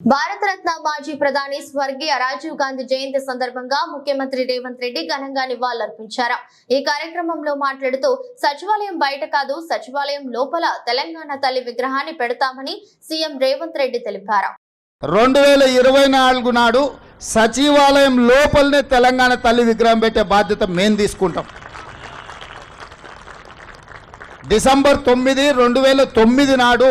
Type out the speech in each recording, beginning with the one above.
భారతరత్న మాజీ ప్రధాని స్వర్గీయ రాజీవ్ గాంధీ జయంతి సందర్భంగా ముఖ్యమంత్రి రేవంత్ రెడ్డి ఘనంగా నివాళులర్పించారు. ఈ కార్యక్రమంలో మాట్లాడుతూ సచివాలయం బయట కాదు సచివాలయం లోపల తెలంగాణ తల్లి విగ్రహాన్ని పెడతామని సీఎం రేవంత్ రెడ్డి తెలిపారు. రెండు వేల ఇరవై నాలుగు నాడు సచివాలయం లోపలనే తెలంగాణ తల్లి విగ్రహం పెట్టే బాధ్యత మేము తీసుకుంటాం. డిసెంబర్ తొమ్మిది రెండు వేల తొమ్మిది నాడు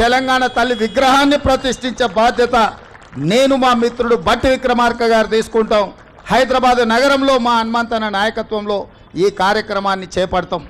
తెలంగాణ తల్లి విగ్రహాన్ని ప్రతిష్ఠించే బాధ్యత నేను మా మిత్రుడు బట్టి విక్రమార్క గారు తీసుకుంటాం. హైదరాబాద్ నగరంలో మా హనుమంతన నాయకత్వంలో ఈ కార్యక్రమాన్ని చేపడతాం.